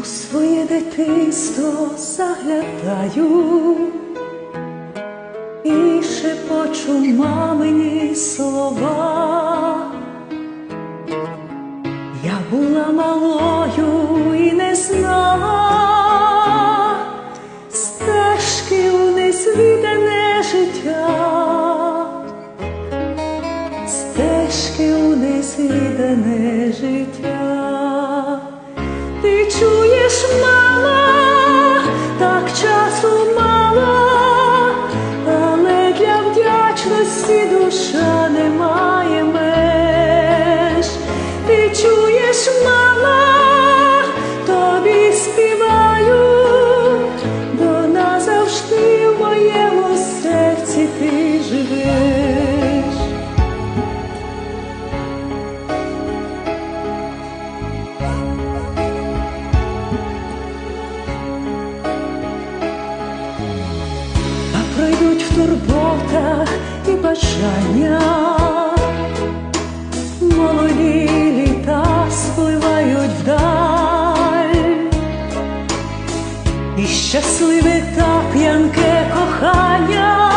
у своє дитинство заглядаю і шепочу мамині слова. Я була малою і не знала стежки у незвідане життя, стежки у незвідане життя. Ти чуєш, турботах і бажання, молоді літа спливають вдаль, і щасливе та п'янке кохання,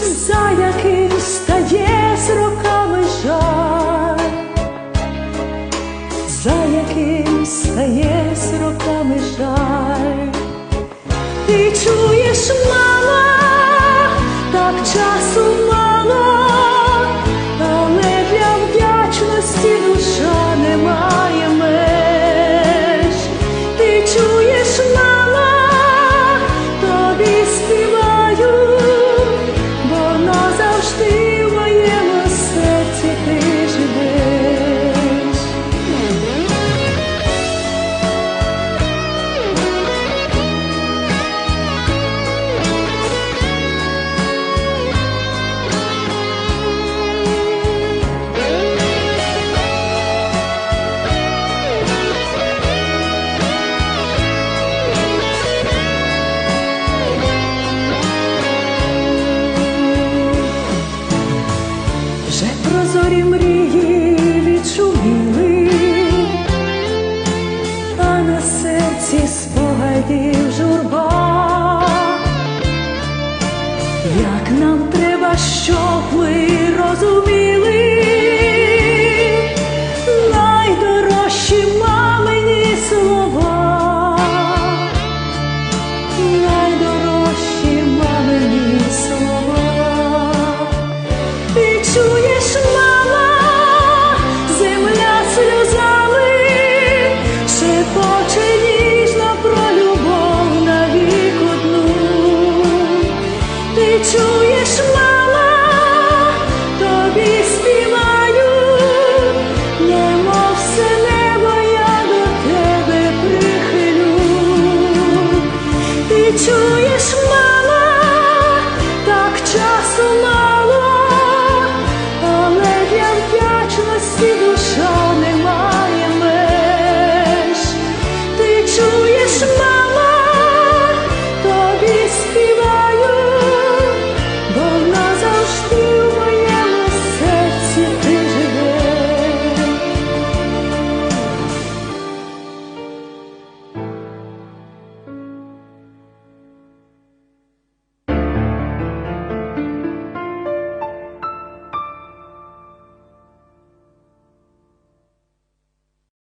за яким стає з роками жаль. За яким стає з роками жаль. Ти чуєш, мама, прозорі мрії відчуміли, а на серці спогадів журба, як нам треба, щоб ми. you smile?